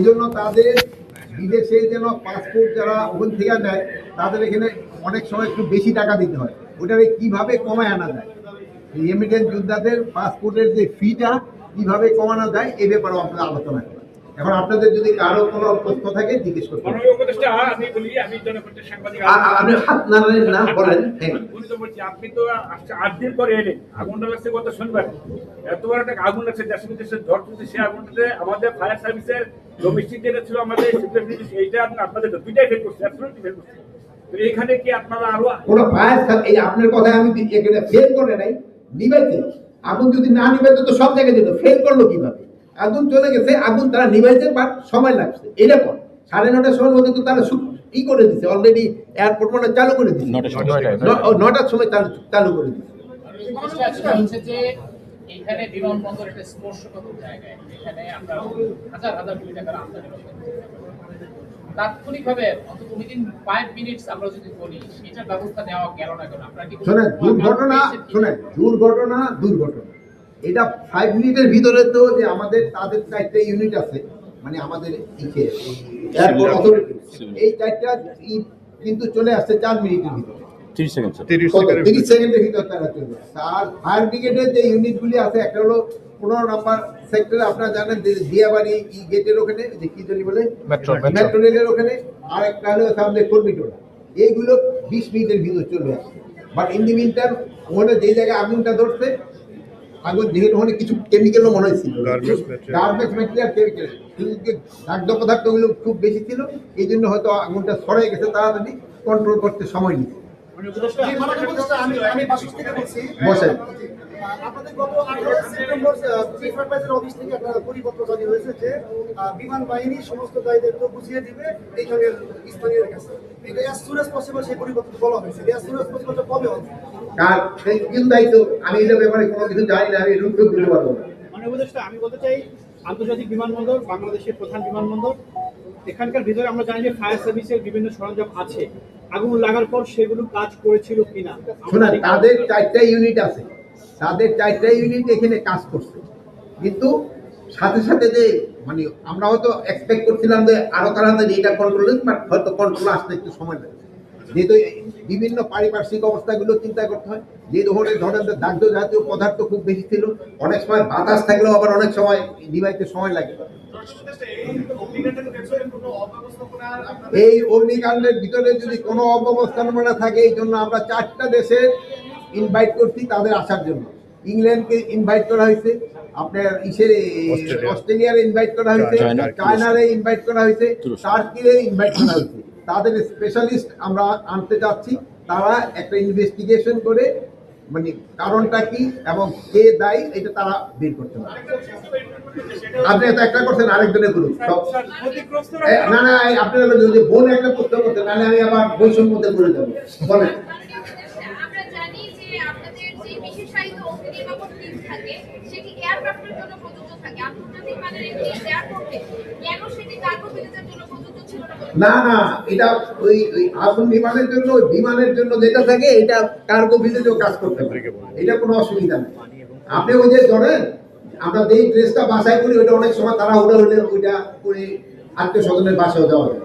এই জন্য তাদের বিদেশে যেন পাসপোর্ট যারা ওখান থেকে নেয় তাদের এখানে অনেক সময় একটু বেশি টাকা দিতে হয়। ওটারে কীভাবে কমায় আনা যায়? রেমিটেন্স যোদ্ধাদের পাসপোর্টের যে ফিটা কীভাবে কমানো যায় এ ব্যাপারেও আপনারা আলোচনা করেন এখন আপনাদের যদি কারও কোনো প্রশ্ন থাকে জিজ্ঞেস করতে আপনি হাত নাড়ালেন না বলেন। হ্যাঁ। আপনি তো আজকে আট দিন পরে এলেন। আগুনটা লাগছে গত শনিবার এত বড় একটা আগুন লাগছে দেশ বিদেশে ঝড় তুলছে সেই আগুনটাতে আমাদের ফায়ার সার্ভিসের ডোমেস্টিক যেটা ছিল আমাদের এইটা আপনাদের দুইটাই ফেল করছে অ্যাবসলিউটলি ফেল করছে তো এখানে কি আপনারা আরও কোনো এই আপনার কথায় আমি এখানে ফেল করে নাই? নিবাইতে। আগুন যদি না নিবাইতে তো সব জায়গায় যেত। ফেল করল কীভাবে? আগুন চলে গেছে আগুন তারা নিবাইতে বাট সময় লাগছে। এরকম সাড়ে নটার সময় মধ্যে তো তারা ই করে দিছে অলরেডি এয়ারপোর্ট মানে চালু করে দিচ্ছে নটার সময়। চালু চালু করে দিচ্ছে এইখানে বিমানবন্দর একটা স্পর্শকাতর জায়গায় এখানে আমরা হাজার হাজার কোটি টাকার আমদানি রপ্তানি করতে পারি। তাৎক্ষণিকভাবে অন্তত উইদিন ফাইভ মিনিটস আমরা যদি বলি ব্যবস্থা নেওয়া গেল না কেন? আপনারা কি শোনেন দুর্ঘটনা শোনেন দুর্ঘটনা দুর্ঘটনা। এটা ফাইভ মিনিটের ভিতরে তো যে আমাদের তাদের চারটে ইউনিট আছে মানে আমাদের এই চারটা কিন্তু চলে আসছে চার মিনিটের ভিতরে। তিরিশ সেকেন্ড স্যার কত? তিরিশ সেকেন্ডের ভিতর তারা চলে আসছে। আর ফায়ার ব্রিগেডের যে ইউনিটগুলি আছে একটা হলো পনেরো নাম্বার সেক্টরে আপনারা জানেন দিয়াবাড়ি ই গেটের ওখানে যে কি জানি বলে মেট্রো, মেট্রো। রেলের ওখানে আর একটা হলো সামনে কর্মীটোলা এইগুলো বিশ মিনিটের ভিতর চলে আসছে but in the mean time ওখানে যে জায়গায় আগুনটা ধরছে আগুন যেহেতু ওখানে কিছু কেমিক্যালও মনে হয়েছিল material. গার্বেজ কেমিক্যাল দাগ্ধ পদার্থগুলো খুব বেশি ছিল এই জন্য হয়তো আগুনটা ছড়াই গেছে তাড়াতাড়ি কন্ট্রোল করতে সময় নিচ্ছে উপদেষ্টা, আমি আমি বাসুস থেকে বলছি। বসেন। আপনাদের গত আঠারো সেপ্টেম্বর চিফ অ্যাডভাইজার অফিস থেকে একটা পরিপত্র জারি হয়েছে যে বিমান বাহিনী সমস্ত দায় দায়িত্ব বুঝিয়ে দিবে এইখানের স্থানীয় কাছে। এটা অ্যাজ সুন পসিবল সেই পরিপত্র বলা হয়েছে। অ্যাজ সুন পসিবল কবে হবে? কার কিন্তু দায়িত্ব আমি এটা ব্যাপারে কোনো কিছু জানি না আমি রূপ দিতে পারব না। মানে উপদেষ্টা আমি বলতে চাই আন্তর্জাতিক বিমানবন্দর বাংলাদেশের প্রধান বিমানবন্দর এখানকার ভিতরে আমরা জানি যে ফায়ার সার্ভিসের বিভিন্ন সরঞ্জাম আছে। আগুন লাগার পর সেগুলো কাজ করেছিল কিনা? শোনা তাদের চারটা ইউনিট আছে। তাদের চারটা ইউনিট এখানে কাজ করছে। কিন্তু সাথে সাথে যে মানে আমরা হয়তো এক্সপেক্ট করছিলাম যে আরও তাড়াতাড়ি এটা কন্ট্রোল বাট হয়তো কন্ট্রোল আসতে একটু সময় লাগে যেহেতু বিভিন্ন পারিপার্শ্বিক অবস্থাগুলো চিন্তা করতে হয় যে ধরনের ধরেন যে দাগ্ধ জাতীয় পদার্থ খুব বেশি ছিল অনেক সময় বাতাস থাকলেও আবার অনেক সময় নিবাইতে সময় লাগে এই অগ্নিকাণ্ডের ভিতরে যদি কোনো অব্যবস্থাপনা থাকে এই জন্য আমরা চারটা দেশে ইনভাইট করছি তাদের আসার জন্য ইংল্যান্ডকে ইনভাইট করা হয়েছে আপনার ইসের অস্ট্রেলিয়া। অস্ট্রেলিয়ার ইনভাইট করা হয়েছে চায়নারে ইনভাইট করা হয়েছে। টার্কিরে ইনভাইট করা হয়েছে তাদের স্পেশালিস্ট আমরা আনতে চাচ্ছি তারা একটা ইনভেস্টিগেশন করে মানে কারণটা কি এবং কে দায়ী, এটা তারা বের করতে পারে আপনি তো একটা করছেন, আরেকজনের গ্রুপ না না আপনারা বলছেন যে বোন একটা প্রশ্ন করতে নাহলে আমি আবার বৈষম্যতে করে দেবো বলেন। সেটি এয়ারক্রাফটের জন্য প্রযোজ্য থাকে? আন্তর্জাতিক মানের একটি এয়ারপোর্টে কেন সেটি কার্গো ভিলেজের জন্য প্রযোজ্য ছিল না না না এটা ওই ওই আগুন বিমানের জন্য ওই বিমানের জন্য যেটা থাকে এটা কার্গো ভিলেজেও কাজ করতে পারে। এটা কোনো অসুবিধা নেই। আপনি ওই যে ধরেন আমরা যেই ড্রেসটা বাসায় করি ওইটা অনেক সময় তারা ওটা হলে ওইটা করে আত্মীয় স্বজনের বাসায় দেওয়া যায়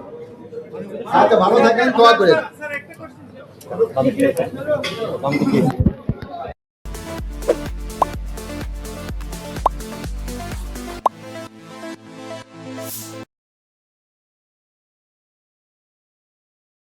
আচ্ছা ভালো থাকেন দোয়া করে স্যার একটা কোশ্চেন